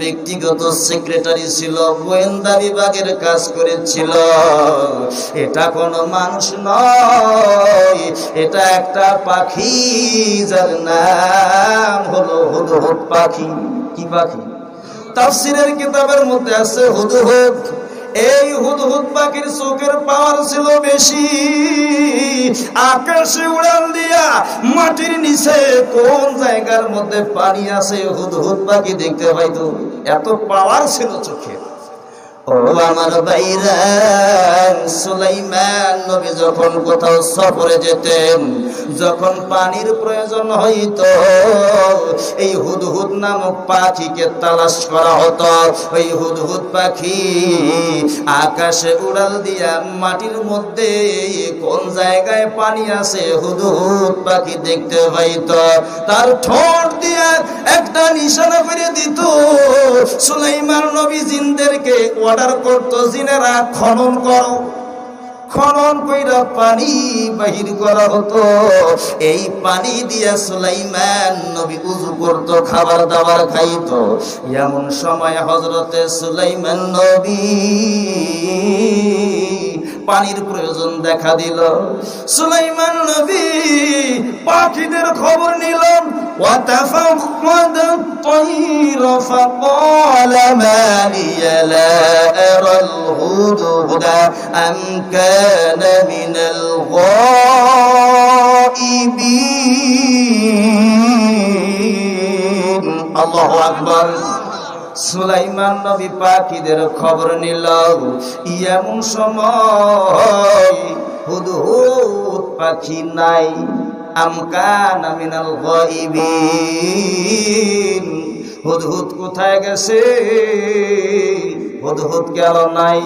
ব্যক্তিগত সেক্রেটারি ছিল, গোয়েন্দা বিভাগের কাজ করেছিল। এটা কোনো মানুষ নয়, এটা একটা পাখি, যার নাম হলো হুদহুদ পাখি। কি পাখি? তাফসিরের কিতাবের মধ্যে আছে হুদহুদ। এই হুদহুদ পাখির চোখের পাওয়ার ছিল বেশি। আকাশে উড়াল দিয়া মাটির নিচে কোন জায়গার মধ্যে পানি আছে? হুদহুদ পাখি দেখতে পাইতো, এত পাওয়ার ছিল চোখের আকাশে উড়াল দিয়া মাটির মধ্যে কোন জায়গায় পানি আছে হুদহুদ পাখি দেখতে পাইতো। তার ঠোঁট দিয়া একটা নিশানা করে দিত। সুলাইমান নবী জিনদেরকে অর্ডার করতো, জিনেরা খনন করো। খনন কইরা পানি বাহির করা হতো। এই পানি দিয়া সুলাইমান নবী উজু করত, খাবার দাবার খাইত। এমন সময় হজরতে সুলাইমান নবী পানির প্রয়োজন দেখা দিল সুলাইমান নবী পাখিদের খবর নিল وتفقد الطير فقال ما لي لا أرى الهدهد أم كان من الغائبين الله أكبر সুলাইমান নবী পাখিদের খবর নিল। এমন সময় হুদহুদ পাখি নাই। আমকান মিনাল গাইবিন। হুদহুদ কোথায় গেছে? হুদহুদ গেল নাই।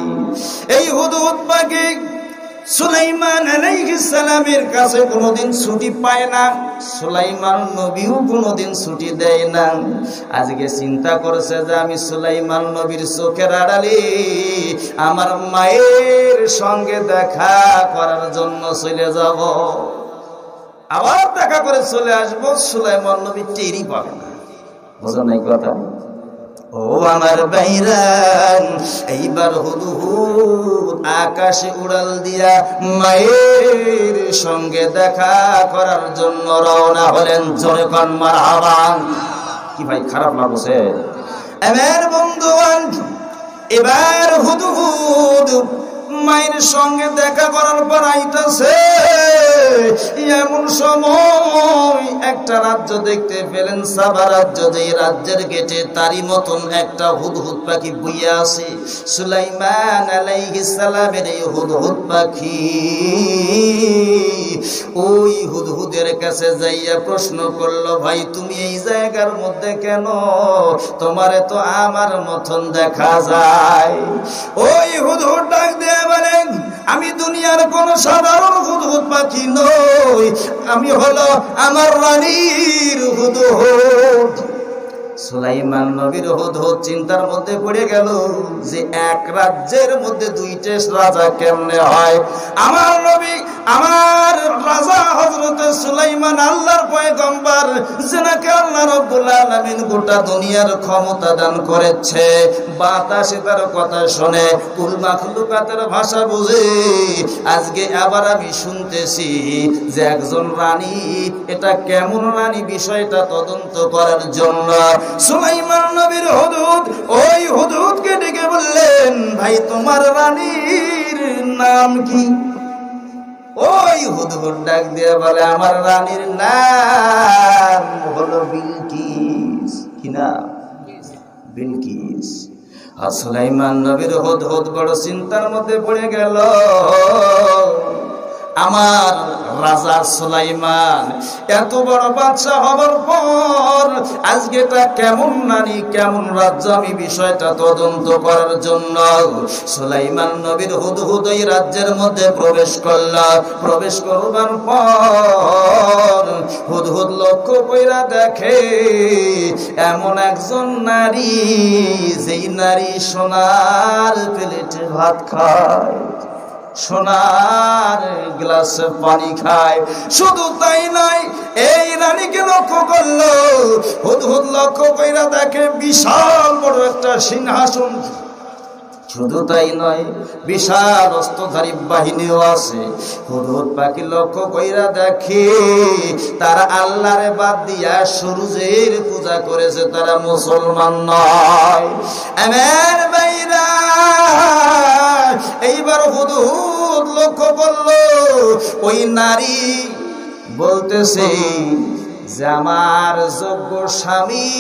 এই হুদহুদ পাখি সুলাইমান সালামের কাছে কোনোদিন ছুটি পায় না। সুলাইমান নবীও কোনোদিন ছুটি দেয় না। আজকে চিন্তা করেছে যে আমি সুলাইমান নবীর চোখের আড়ালে আমার মায়ের সঙ্গে দেখা করার জন্য চলে যাব। আবার দেখা করে চলে আসব। সুলাইমান নবী টেরই পাবে না। বোঝা নাই কথা? ও আমার বাইরান এইবার হুদহুদ আকাশে উড়াল দিয়া মায়ের সঙ্গে দেখা করার জন্য রওনা হলেন। জোরে মার মারহাবান কি ভাই, খারাপ লাগছে। এবার বন্ধুবান এবার হুদহুদ মায়ের সঙ্গে দেখা করার পর আইতাছে। এমন সময় একটা রাজ্য দেখতে পেলেন, সাবা রাজ্য, যে রাজ্যের গেটে তারই মতন একটা হুদহুদ পাখি বইয়া আছে। সুলাইমান আলাইহিস সালামের এই হুদহুদ পাখি ওই হুদহুদের কাছে যাইয়া প্রশ্ন করল, ভাই, তুমি এই জায়গার মধ্যে কেন? তোমারে তো আমার মতন দেখা যায়। ওই হুদহুদ ডাক দিয়ে বলেন আমি দুনিয়ার কোন সাধারণ হুদহুদ পাখি নই আমি হলো আমার রানীর হুদহুদ। সুলাইমান নবীর হুদহুদ চিন্তার মধ্যে পড়ে গেল যে এক রাজ্যের মধ্যে দুইটে রাজা কেমনে হয়? আমার নবী, আমার রাজা হযরত সুলাইমান আল্লাহর পয়গম্বর, যেনাকে আল্লাহ রাব্বুল আলামিন গোটা দুনিয়ার ক্ষমতা দান করেছে। বাতাসে তার কথা শুনে কুল মাখলুকাতের ভাষা বুঝে, আজকে আবার আমি শুনতেছি যে একজন রানী, এটা কেমন রানী বিষয়টা তদন্ত করার জন্য সুলাইমান নবীর হুদুদ, ওই হুদুদকে ডেকে বললেন, ভাই, তোমার রানীর নাম কি? ওই হুদহুদ ডাক দিয়ে বলে, আমার রানীর নাম হলো বিলকিস। কি নাম? বিলকিস। আর সুলাইমান নবীর হুদ হুদ বড় চিন্তার মধ্যে পড়ে গেল। আমার রাজা সুলাইমান, এত বড় বাচ্চা হবার পর আজকে তা কেমন নারী, কেমন রাজ্য, আমি বিষয়টা তদন্ত করার জন্য সুলাইমান নবীর হুদহুদ এই রাজ্যের মধ্যে প্রবেশ করল। প্রবেশ করবার পর হুদহুদ লক্ষ্য কইরা দেখে, এমন একজন নারী, যেই নারী সোনার প্লেটে ভাত খায়। সোনার গ্লাস পানি খায়। শুধু তাই নাই এই রানীকে লক্ষ্য করল হুদ হুদ লক্ষ্য কইরা দেখে বিশাল বড় একটা সিংহাসন শুধু তাই নয় বিশাল অস্ত্রধারী বাহিনীও আছে। হুদহুদ পাখি লক্ষ্য কইরা দেখে তারা আল্লাহরে বাদ দিয়া সূর্যের পূজা করেছে, তারা মুসলমান নয়। এমের বাইরা এইবার হুদহুদ লক্ষ্য করল, ওই নারী বলতেছে যে আমার যোগ্য স্বামী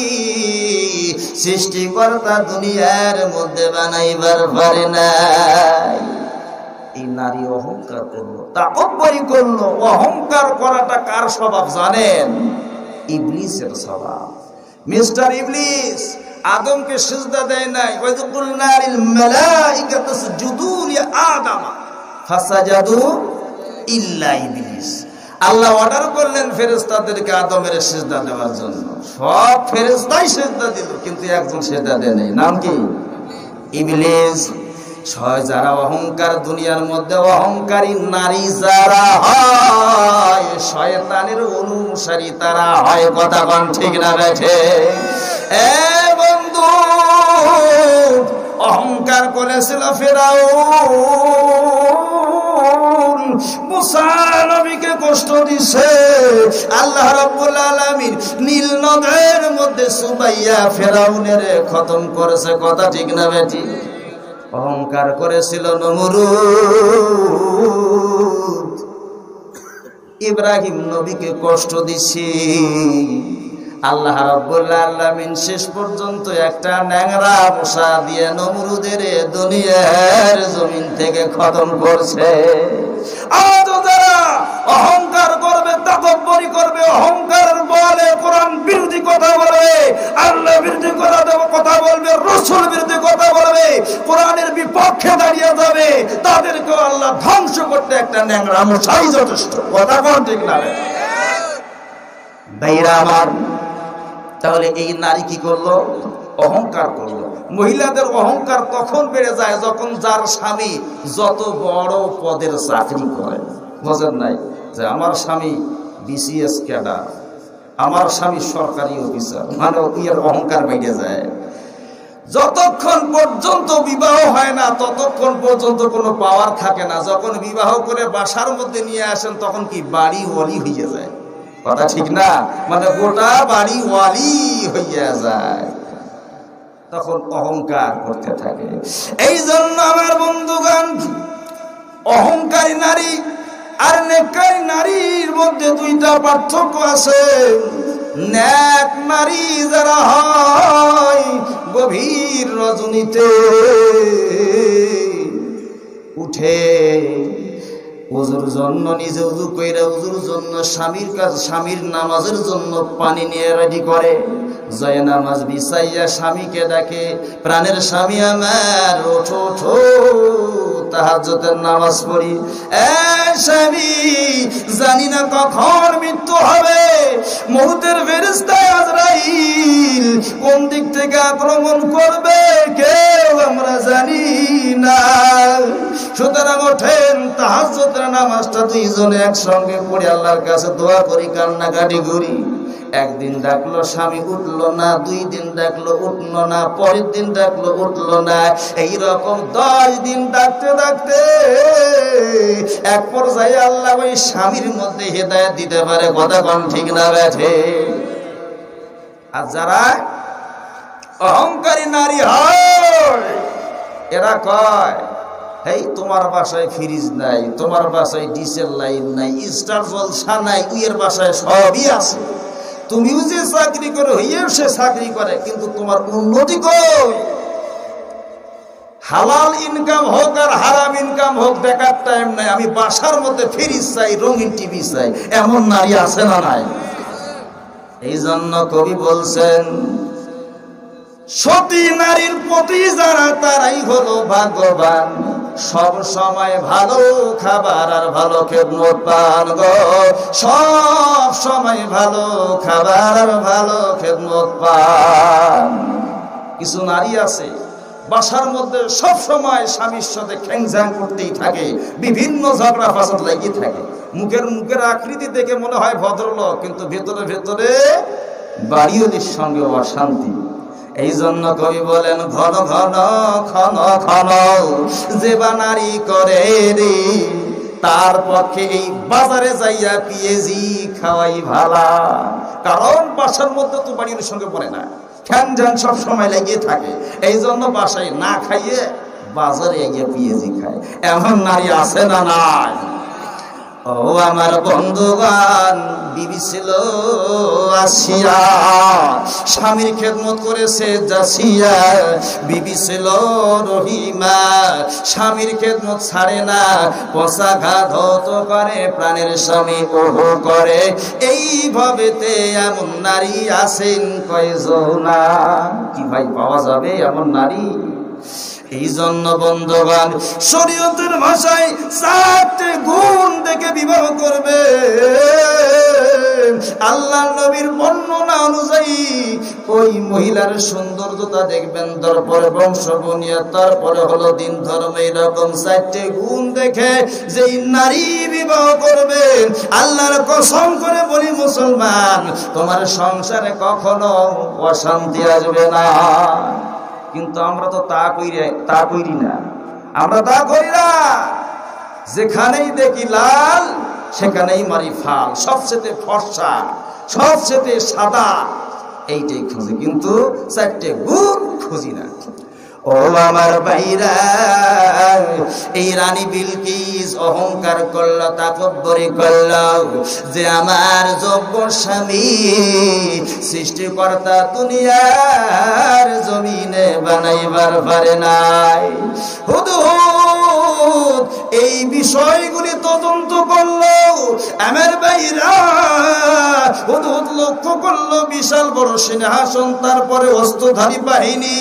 সৃষ্টিকর্তা দুনিয়ার মধ্যে বানাইবার পারে নাই। এই নারী অহংকার করল তাকব্বরি করল। অহংকার করাটা কার স্বভাব জানেন? ইবলিসের স্বভাব। মিস্টার ইবলিস আদমকে সিজদা দেয় নাই। ওই যে কুলনারিল মালাইকাতু সুজুদু লি আদম। ফাসাজাদু ইল্লা আল্লাহ অর্ডার করলেন ফেরেশতাদেরকে আদমের সিজদা দেওয়ার জন্য। সব ফেরেশতাই সিজদা দিল, কিন্তু একজন সিজদা দেয় নাই। নাম কি? ইবলিস। ছয় যারা অহংকার, দুনিয়ার মধ্যে অহংকারী নারী যারা হয়, শয়তানের অনুসারী তারা হয়। কথা কন ঠিক না বেঠে এ বন্ধু, অহংকার করেছিল ফেরাও নবীকে কষ্ট দিছে। আল্লাহ রাব্বুল আলামিন নীল নদের মধ্যে সুবাইয়া ফেরাউনের খতম করেছে। কথা ঠিক না বেটি? অহংকার করেছিল নমরুদ। ইব্রাহিম নবীকে কষ্ট দিছি। আল্লাহ রাব্বুল আলামিন শেষ পর্যন্ত একটা ন্যাংরা মশা দিয়ে নমরুদের দুনিয়ার জমিন থেকে খতম করছে। যারা অহংকার করবে করবে, অহংকারের বলে কোরআন বিরোধী কথা বলবে, আল্লাহ বিরোধী কথা বলবে, রসুল বিরোধী কথা বলবে, কোরআনের বিপক্ষে দাঁড়িয়ে যাবে তাদেরকে আল্লাহ ধ্বংস করতে একটা ন্যাংরা মশাই যথেষ্ট। কথা কোন ঠিক না? ভাইরা আমার, তাহলে এই নারী কি করল? অহংকার করল। মহিলাদের অহংকার তখন বেড়ে যায় যখন যার স্বামী যত বড় পদের চাকরি করে। বোঝেন নাই? যে আমার স্বামী বিসিএস ক্যাডার, আমার স্বামী সরকারি অফিসার মানে ইয়ের অহংকার বেড়ে যায়। যতক্ষণ পর্যন্ত বিবাহ হয় না, ততক্ষণ পর্যন্ত কোনো পাওয়ার থাকে না। যখন বিবাহ করে বাসার মধ্যে নিয়ে আসেন, তখন কি বাড়ি ওয়ালি হয়ে যায়? কথা ঠিক না? মানে গোটা বাড়ি ওয়ালি হইয়া যায়। তখন অহংকার করতে থাকে। এই জন্য আমার বন্ধুগণ, অহংকারী নারী আর নেকারী নারীর মধ্যে দুইটা পার্থক্য আছে। ন্যাক নারী যারা হয় গভীর রজনীতে উঠে উজুর জন্য নিজে উজু কইরা উজুর জন্য স্বামীর কাছে স্বামীর নামাজের জন্য পানি নিয়ে রেডি করে। জয় নামাজ বিছাইয়া স্বামীকে ডাকে, প্রাণের স্বামী আমার, ওঠো ওঠো। তাহাজ্জতের নামাজ পড়ি। জানি না কখন মৃত্যু হবে। কোন দিক থেকে আক্রমণ করবে কেউ আমরা জানি না। সুতরাং ওঠেন তাহাজ্জতের নামাজটা দুইজনে একসঙ্গে পড়ে। আল্লাহর কাছে দোয়া করি, কান্নাকাটি করি। একদিন ডাকলো স্বামী উঠল না, দুই দিন ডাকলো উঠল না, পরের দিন ডাকলো উঠল না। এই রকম দশ দিন ডাকতে ডাকতে এক পর্যায়ে আল্লাহ ওই স্বামীর মধ্যে হেদায়ত দিতে পারে। কথা কম ঠিক না ব্যাঠে আর যারা অহংকারী নারী হয়, এরা কয় এই তোমার বাসায় ফ্রিজ নাই, তোমার বাসায় ডিসেল লাইন নাই, স্টার জলসা নাই, উইয়ের বাসায় সবই আছে। তুমিও যে চাকরি করে হইয়েও সে চাকরি করে, কিন্তু তোমার উন্নতি কই? হালাল ইনকাম হোক আর হারাম ইনকাম হোক, বেকার টাইম নাই, আমি বাসার মধ্যে ফিরিস চাই, রঙিন টিভি চাই, এমন নারী আছে না নাই? এই জন্য কবি বলছেন সতী নারীর প্রতি যারা, তারাই হলো ভাগ্যবান। সব সময় ভালো খাবার আর ভালো খেদমত পান গো। সব সময় ভালো খাবার আর ভালো খেদমত পান। কিছু নারী আছে, বাসার মধ্যে সব সময় স্বামীর সাথে খ্যাংঝ্যাং করতেই থাকে, বিভিন্ন ঝগড়া ফাসাদ লাগিয়ে থাকে। মুখের মুখের আকৃতি দেখে মনে হয় ভদ্রলোক, কিন্তু ভেতরে ভেতরে বাড়িওলির সঙ্গে অশান্তি। এই জন্য কবি বলেন, ঘন ঘন ক্ষণ ক্ষণ যে বা নারী করে রে, তার পক্ষে এই বাজারে যাইয়া পিএজি খাওয়াই ভালা। কারণ বাসার মধ্যে তো বাড়ির সঙ্গে পড়ে না খ্যান ঝ্যান সব সময় লেগে থাকে। এই জন্য বাসায় না খাইয়ে বাজারে গিয়ে পিএজি খায়। এমন নারী আছে না নাই? ও আমার বন্ধুগান বিবি ছিল আসিয়া। স্বামীর খেদমত করেছে যাসিয়া বিবি ছিল রহিমা। স্বামীর খেদমত ছাড়ে না। পশা ঘাত করে, প্রাণের স্বামী ওহ করে। এইভাবে তে এমন নারী আছেন কয়জনা? কি ভাই, পাওয়া যাবে এমন নারী? এই জন্য শরীয়তের ভাষায় চারটে গুণ বিবাহ করবে আল্লাহ নবীর বর্ণনা অনুযায়ী ওই মহিলার সৌন্দর্যতা দেখবেন, তারপরে বংশ তারপরে হলো দিন ধর্ম এইরকম চারটে গুণ দেখে যেই নারী বিবাহ করবে আল্লাহর কসম করে বলি, মুসলমান, তোমার সংসারে কখনো অশান্তি আসবে না। কিন্তু আমরা তো তা করি তা করি না। আমরা তা করি না। যেখানেই দেখি লাল, সেখানেই মারি ফাল। সবচেয়ে ফর্সা, সবচেয়ে সাদা, এইটাই খুঁজি। কিন্তু চারটে গুণ খুঁজি না। ও আমার বাইরা এই রানী বিলকিস অহংকার করল, তাকব্বরি করল, যে আমার যোগ্য স্বামী, সৃষ্টিকর্তা দুনিয়ার জমিনে বানাইবার পারে নাই। হুদু এই বিষয়গুলি তদন্ত করল। আমার বাইরা হুদুদ লক্ষ্য করল, বিশাল বড় সিংহাসন, তারপরে অস্ত্রধারী বাহিনী,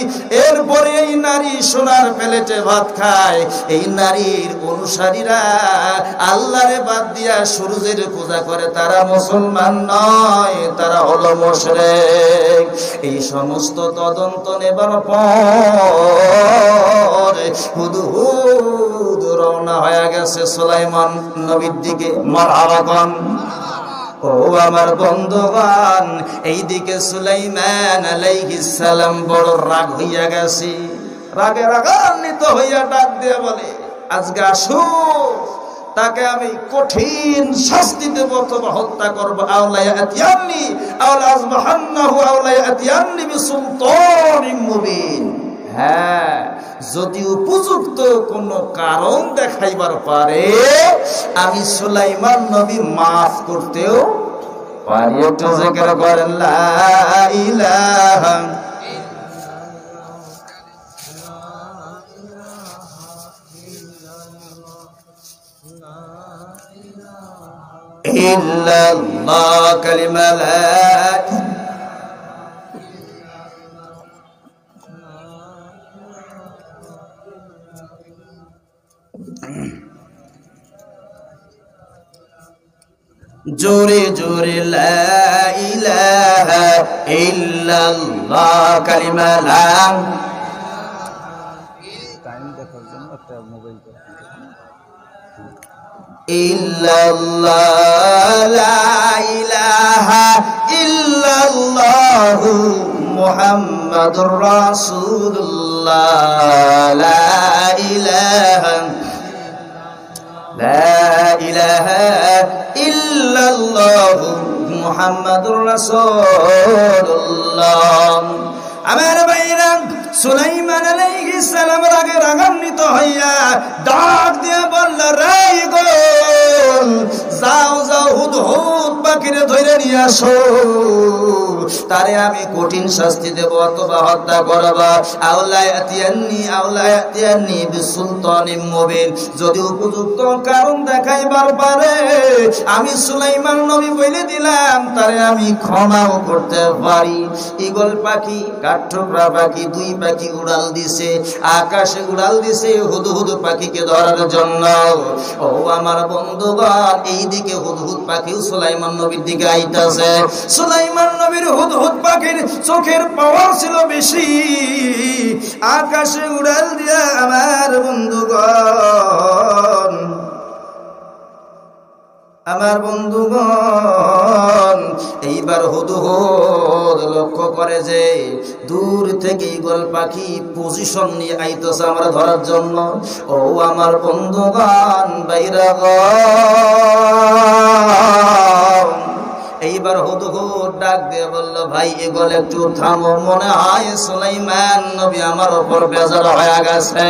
এরপরে এই নারী সোনার প্লেটে ভাত খায়। এই নারীর অনুসারীরা আল্লাহরে বাদ দিয়া সূর্যের পূজা করে, তারা মুসলমান নয়, তারা হলো মুশরিক। এই সমস্ত তদন্ত নেবার পর হুদুদ রওনা হয়ে গেছে সুলাইমান নবীর দিকে। মারহাবাগন ও আমার বন্ধুগণ, এইদিকে সুলাইমান আলাইহিস সালাম বড় রাগ হইয়া গেছে। রাগে রাগান্বিত হইয়া ডাক দিয়ে বলে, আজকে আসো। তাকে আমি কঠিন শাস্তি দেব অথবা হত্যা করব। মুবিন। হ্যাঁ যদি উপযুক্ত কোন কারণ দেখাইবার পারে, আমি সুলাইমান নবী মাফ করতেও পারি। একটু করেন লা ইল্লাল্লাহ কালিমা লা জোরে জোরে লা ইলাহা ইল্লাল্লাহ কালিমা লা ইল্লাল্লাহ লা সুলাইমান আলাইহিস সালাম রাগে রাগান্বিত হইয়া ডাক দিয়ে বলল পাখিরে ধরে নিয়ে আসো। তারে আমি কঠিন শাস্তি দেব অথবা হত্যা বিসুলতানিম মুবিন। যদি উপযুক্ত কারণ পারে, আমি সুলাইমান নবী বলে দিলাম, তারে আমি ক্ষমাও করতে পারি। ইগল পাখি, কাঠঠোকরা পাখি, দুই পাখি উড়াল দিছে, আকাশে উড়াল দিছে হুদহুদ পাখিকে ধরার জন্য। ও আমার বন্ধুগণ, এইদিকে হুদহুদ পাখি সুলাইমান নবীর দিকে আইতাছে। সুলাইমান নবীর হুদহুদ পাখির চোখের পাওয়ার ছিল বেশি। আকাশে উড়াল দিয়া আমার বন্ধুগণ আমার বন্ধুগণ, এইবার হুদুহুদ লক্ষ্য করে যে দূর থেকে ইগল পাখি পজিশন নিয়ে আইতেছে আমরা ধরার জন্য। ও আমার বন্ধুগণ, বাইরা এইবার হুদুহুদ ডাক দিয়ে বলল, ভাই এগল একটু থামো, মনে হয় সুলাইমান নবী আমার ওপর বেজার হয়ে গেছে।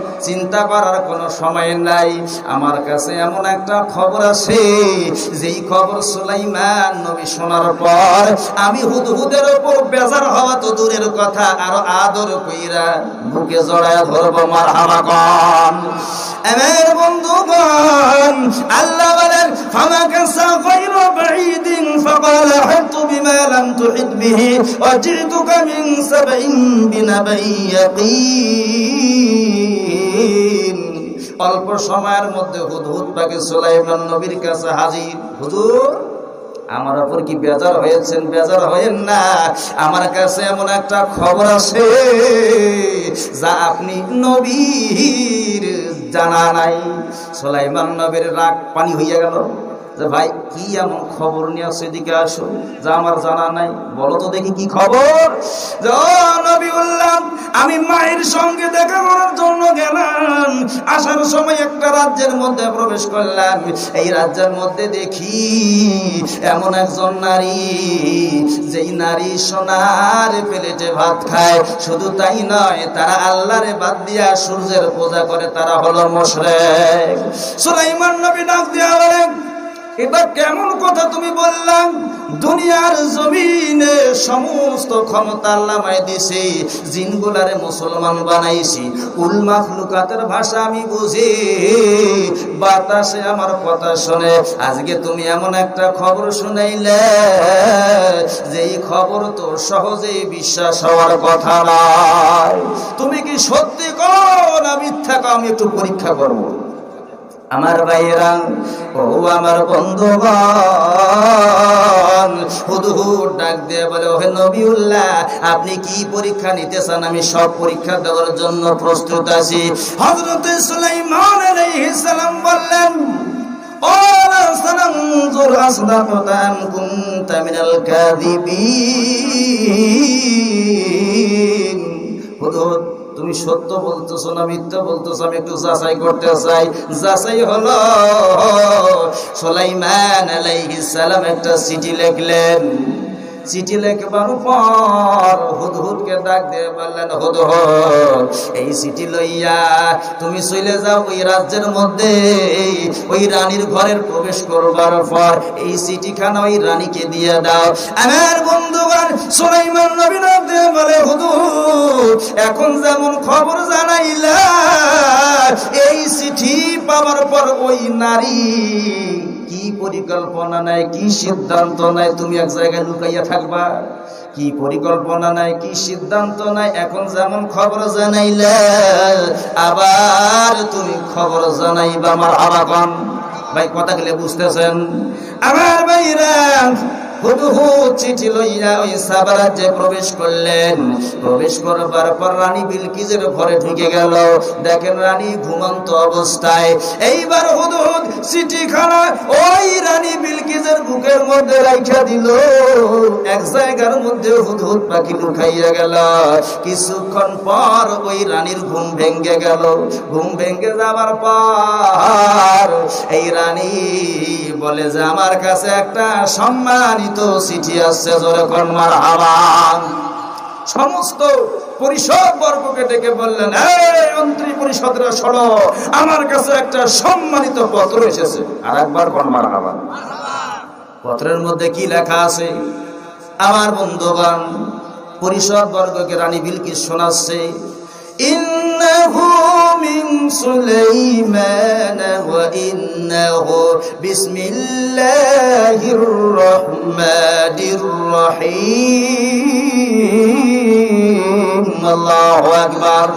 চিন্তা করার কোনো সময় নাই। আমার কাছে এমন একটা খবর আছে, যেই খবর সুলাইমান নবী শোনার পর আমি হুদহুদের ওপর বেজার হওয়া তো দূরের কথা, আরও আদর কইরা বুকে জড়ায় ধরব মার হামাকন আমার বন্ধুগণ, আল্লাহ বলেন ফামাকা সাফাইর বাঈদিন ফাকাল হাতু বিমা লাম তুহিত বিহি ওয়াজিতুকা মিন সাবঈন বিনাবাই ইয়াকিন। অল্প সময়ের মধ্যে হুদহুদ পাকে সুলাইমান নবীর কাছে হাজির। হুজুর, আমার ওপর কি বেজার হয়েছেন? বেজার হয়েন না। আমার কাছে এমন একটা খবর আছে যা আপনি নবীর জানা নাই। সোলাইমান নবীর রাগ পানি হইয়া গেল। যে ভাই, কি এমন খবর নিয়ে সেদিকে আসো? যা আমার জানা নাই, বলো তো দেখি কি খবর। আমি মায়ের সঙ্গে দেখা করার জন্য গেলাম। আসার সময় একটা রাজ্যের মধ্যে প্রবেশ করলাম। এই রাজ্যের মধ্যে দেখি এমন একজন নারী, যেই নারী সোনার প্লেটে ভাত খায়। শুধু তাই নয়, তারা আল্লাহরে বাদ দিয়া সূর্যের পূজা করে, তারা হলো মোশরেক। সুলাইমান নবী ডাক দিয়া বলেন এটা কেমন কথা তুমি বললাম? দুনিয়ার জমিনে সমস্ত ক্ষমতা আল্লামায় দিছি জিনগুলারে মুসলমান বানাইছি। উল মাখলুকাতের ভাষা আমি বুঝি। বাতাসে আমার কথা শুনে। আজকে তুমি এমন একটা খবর শুনাইলে, যেই খবর তো সহজেই বিশ্বাস হওয়ার কথা নয়। তুমি কি সত্যি কো না মিথ্যা আমি একটু পরীক্ষা করব আমার ভাইয়েরা ও আমার বন্ধুগণ, হুদহুদ ডাক দিয়ে বলে, ওহে নবিউল্লাহ, আপনি কি পরীক্ষা নিতে চান আমি সব পরীক্ষা দেওয়ার জন্য প্রস্তুত আছি। হযরত সুলাইমান আলাইহিস সালাম বললেন আম কুনতা মিনাল কাযিবিন। হুদহুদ তুমি সত্য বলতেছো না মিথ্যা বলতেছো, আমি একটু যাচাই করতে চাই। যাচাই হলো, সুলাইমান আলাইহিস সালাম একটা চিঠি লিখলেন। চিঠি লেখবার পর হুদহুদকে ডাক দিয়ে বললেন, হুদহুদ, এই চিঠি লইয়া তুমি চলে যাও ওই রাজ্যের মধ্যে। ওই রানীর ঘরের প্রবেশ করবার পর এই চিঠিখানা ওই রানীকে দিয়ে দাও। আমার বন্ধুগণ সুলাইমান নবী দিয়ে বলে, হুদহুদ, এখন যেমন খবর জানাইলা এই চিঠি পাওয়ার পর ওই নারী কি পরিকল্পনা নাই, কি সিদ্ধান্ত নাই, তুমি এক জায়গায় লুকাইয়া থাকবা? কি পরিকল্পনা নাই, কি সিদ্ধান্ত নাই, এখন যেমন খবর জানাইলে, আবার তুমি খবর জানাইবা আমার আবাগন ভাই, কথা গেলে বুঝতেছেন? আমার ভাইরা হুদহুদ চিঠি লইয়া ওই প্রবেশ করলেন। প্রবেশ করবার পর রানী বিলকিজের ঘরে ঢুকে গেল। দেখেন রানী ঘুমন্ত অবস্থায়। এইবার চিঠি খানা ওই রানী বিলকিজের বুকের মধ্যে দিল। এক জায়গার মধ্যে পাখি লুকাইয়া গেল। কিছুক্ষণ পর ওই রানীর ঘুম ভেঙ্গে গেল। ঘুম ভেঙ্গে যাবার পর এই রানী বলে যে, আমার কাছে একটা সম্মানিত চিঠি আসছে সমস্ত পরিষদ বর্গকে ডেকে বললেন মন্ত্রী পরিষদরা আমার কাছে একটা সম্মানিত পত্র এসেছে। আর একবার কর্মার আবান পত্রের মধ্যে কি লেখা আছে? আমার বন্ধুগণ, পরিষদ বর্গকে রানী বিলকিস শোনাচ্ছে ইন্না إنه من سليمان وإنه بسم الله الرحمن الرحيم الله أكبر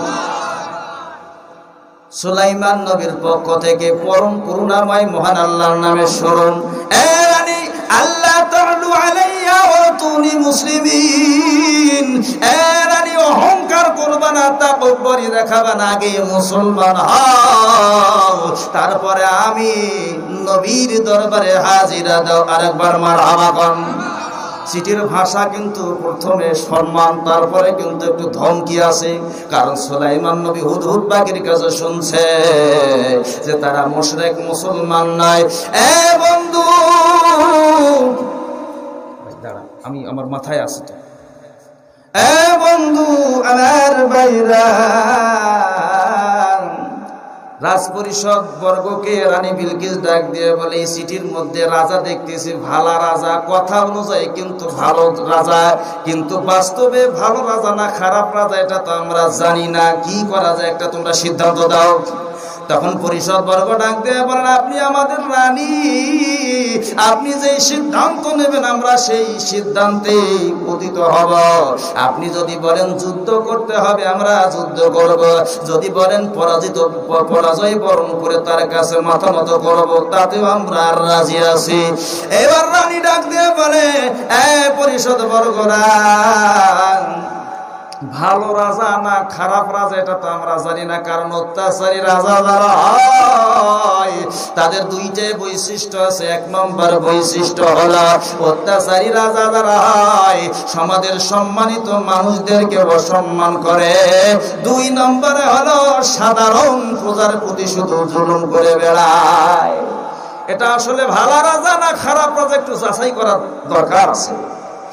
সুলাইমান নবীর পক্ষ থেকে পরম করুণাময় মহান আল্লাহর নামে স্মরণ এ রানী, আল্লাহ তাআলু আলাইয়া ওয়া এ রানী, অহংকার করবা না তাকব্বরি দেখাবা না আগে মুসলমান তারপরে আমি নবীর দরবারে হাজিরা দাও আরেকবার মারহাবা কর চিঠির ভাষা কিন্তু প্রথমে সম্মান তারপরে কিন্তু একটু ধমকি আছে। কারণ সুলাইমান নবী হুদ হুদহুদ বাগির কাছে শুনছে যে তারা মুশরিক মুসলমান নয়। এ বন্ধু আমি আমার মাথায় আছে তো। বন্ধু, আমার বাইরা রাজপরিষদ বর্গকে রানী বিলকিস ডাক দিয়ে বলে, এই সিটির মধ্যে রাজা দেখতেছি, ভালা রাজা। কথা অনুযায়ী কিন্তু ভালো রাজা, কিন্তু বাস্তবে ভালো রাজা না, খারাপ রাজা, এটা তো আমরা জানি না। কি করা যায়? একটা তোমরা সিদ্ধান্ত দাও। তখন পরিষদ বর্গ ডাক দিয়ে বলেন, আপনি আমাদের রানী। আপনি যে সিদ্ধান্ত নেবেন, আমরা সেই সিদ্ধান্তে পতিত হব। আপনি যদি বলেন যুদ্ধ করতে হবে, আমরা যুদ্ধ করব। যদি বলেন পরাজিত, পরাজয় বরণ করে তার কাছে মাথা নত করব, তাতেও আমরা রাজি আছি। এবার রানী ডাক দিয়ে বলে, এ পরিষদ বর্গরা ভালো রাজা না খারাপ রাজা, এটা তো আমরা জানি না, কারণ অত্যাচারী রাজা যারা হয়, তাদের দুইটাই বৈশিষ্ট্য আছে। এক নম্বর বৈশিষ্ট্য হলো, অত্যাচারী রাজা যারা হয়, সমাজের সম্মানিত মানুষদেরকে অসম্মান করে। দুই নম্বরে হলো, সাধারণ প্রজার প্রতি শুধু জুলুম করে বেড়ায়। এটা আসলে ভালো রাজা না খারাপ রাজা, একটু যাচাই করার দরকার আছে।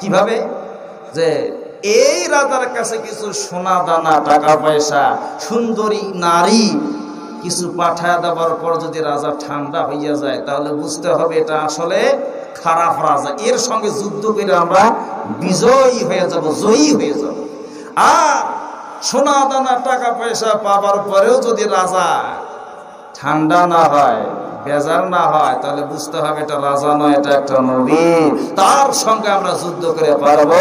কীভাবে? যে এই রাজার কাছে কিছু সোনা দানা টাকা পয়সা। সুন্দরী নারী কিছু পাঠায় দেওয়ার পর যদি রাজা ঠান্ডা হইয়া যায় তাহলে বুঝতে হবে এটা আসলে খারাপ রাজা। এর সঙ্গে যুদ্ধ করে আমরা বিজয়ী হয়ে যাব জয়ী হয়ে যাব। আর সোনা দানা টাকা পয়সা পাবার পরেও যদি রাজা ঠান্ডা না হয় বেজার না হয় তাহলে বুঝতে হবে এটা রাজা নয় এটা একটা নবী। তার সঙ্গে আমরা যুদ্ধ করে পারব।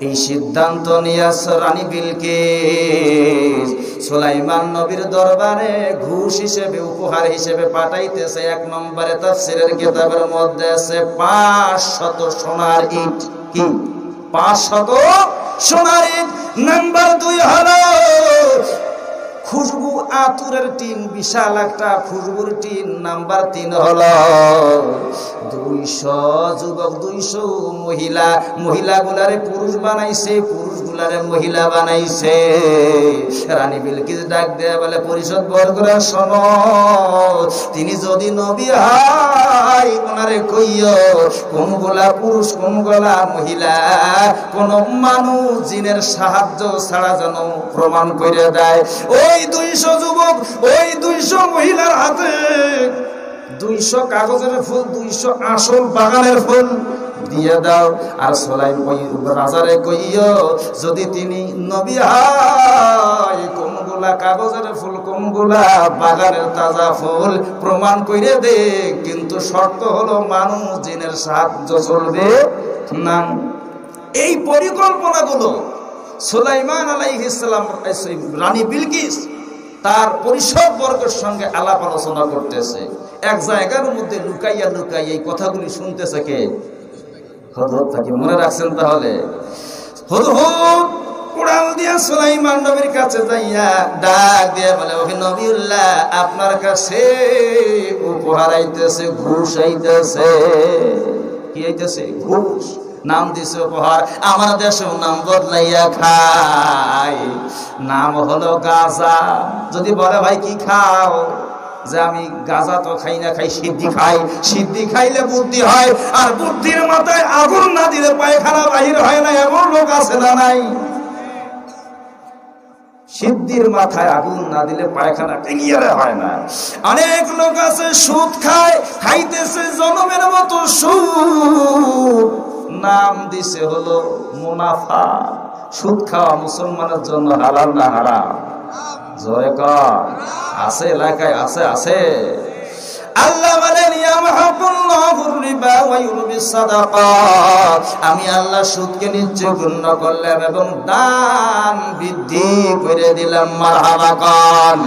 এই সিদ্ধান্ত নিয়াস রানী বিলকে সুলাইমান নবীর দরবারে ঘুষ হিসেবে, উপহার হিসেবে পাঠাইতেছে। এক নম্বরে তাফসিরের কিতাবের মধ্যে আছে পাঁচ শত সোনার ইট। কি? পাঁচ শত সোনার ইট। নাম্বার দুই হলো খুশবু আতুরের টিন, বিশাল একটা খুশবুর টিন, নাম্বার তিন হলো দুইশো যুবক, দুইশো মহিলা। মহিলাগুলারে পুরুষ বানাইছে, পুরুষগুলারে মহিলা বানাইছে। রানী বিলকিস ডাক দেয়া বলে, পরিষদ বর্গরা শোন, তিনি যদি নবী হয়, ওনারে কইও কোনগুলা পুরুষ কোনগুলা মহিলা, কোন মানুষ জিনের সাহায্য ছাড়া যেন প্রমাণ করে দেয়। ওই দুইশো যুবক, ওই দুইশো মহিলার হাতে। দুইশো কাগজের ফুল, দুইশো আসল বাগানের ফুল দিয়ে দাও। আর সোলাই রাজারে কইও, যদি তিনি নবী কোনগুলা কাগজের ফুল কোনগুলা বাগানের তাজা ফুল প্রমাণ কইরে দে। কিন্তু শর্ত হলো মানুষ জিনের সাহায্য চলবে না। এই পরিকল্পনাগুলো সুলাইমান আলাইহিসসালাম রানী বিলকিস, তার পরিষদ বর্গের সঙ্গে আলাপ আলোচনা করতেছে। এক জায়গার মধ্যে লুকাইয়া লুকাইয়া এই কথাগুলি শুনতেছে কে? মনে রাখছেন তাহলে? দিয়া নবীর কাছে ডাক বলে আপনার কাছে উপহার আইতেছে, ঘুষ আইতেছে। কি আইতেছে? ঘুষ। নাম দিছে উপহার, আমার দেশেও নাম বদলাইয়া খাই। নাম হলো গাজা। যদি বলে, ভাই, কি খাও? যে আমি গাজা তো খাই না, খাই সিদ্ধি খাই। সিদ্ধি খাইলে বুদ্ধি হয়, আর বুদ্ধির মাথায় আগুন না দিলে পায়খানা বাহির হয় না, এমন লোক আছে না নাই। সিদ্ধির মাথায় আগুন না দিলে পায়খানা ক্লিয়ারে হয় না। অনেক লোক আছে, সুদ খায়, খাইতেছে জনমের মতো সুদ। নাম দিছে হলো মুনাফা। সুদ খাওয়া মুসলমানের জন্য হালাল না হারাম? জয় কর। আছে এলাকায় আছে আছে। আল্লাহ বলেন আমি আল্লাহ সুদকে নিশ্চয় গণ্য করলাম এবং দান বৃদ্ধি করে দিলাম, মারহাবা কন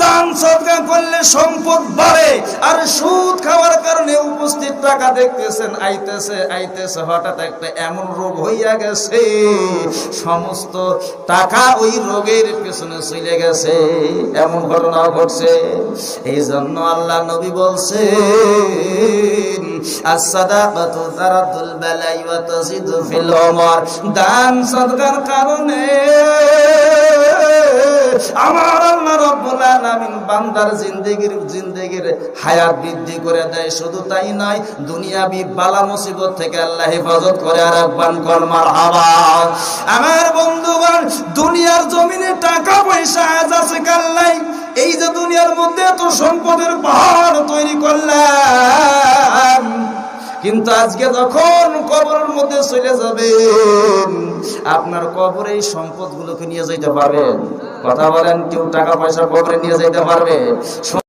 দান সদকা করলে সম্পদ বাড়ে আর সুদ খাওয়ার কারণে উপস্থিত টাকা দেখতেছেন, আইতেছে আইতেছে, হঠাৎ একটা এমন রোগ হইয়া গেছে, সমস্ত টাকা ওই রোগের পেছনে চলে গেছে, এমন ঘটনা ঘটছে। এই জন্য আল্লাহ নবী বলছেন as-sadaqatu তারাতুল বালাই ওয়া তাজিদু ফিল উমর। দান সদকার কারণে আমার আল্লাহ রব্বুল আলামিন বান্দার জিন্দেগির জিন্দেগির হায়াত বৃদ্ধি করে দেয়। শুধু তাই নয়, দুনিয়াবি বালা মুসিবত থেকে আল্লাহ হেফাজত করে আর আমার বন্ধুগণ, দুনিয়ার জমিনে টাকা পয়সা আজ আছে এই যে দুনিয়ার মধ্যে এত সম্পদের পাহাড় তৈরি করলাম, কিন্তু আজকে যখন কবরের মধ্যে চলে যাবেন, আপনার কবরে এই সম্পদগুলোকে নিয়ে যেতে পারবেন। কথা বলেন কেউ টাকা পয়সা কবরে নিয়ে যেতে পারবে।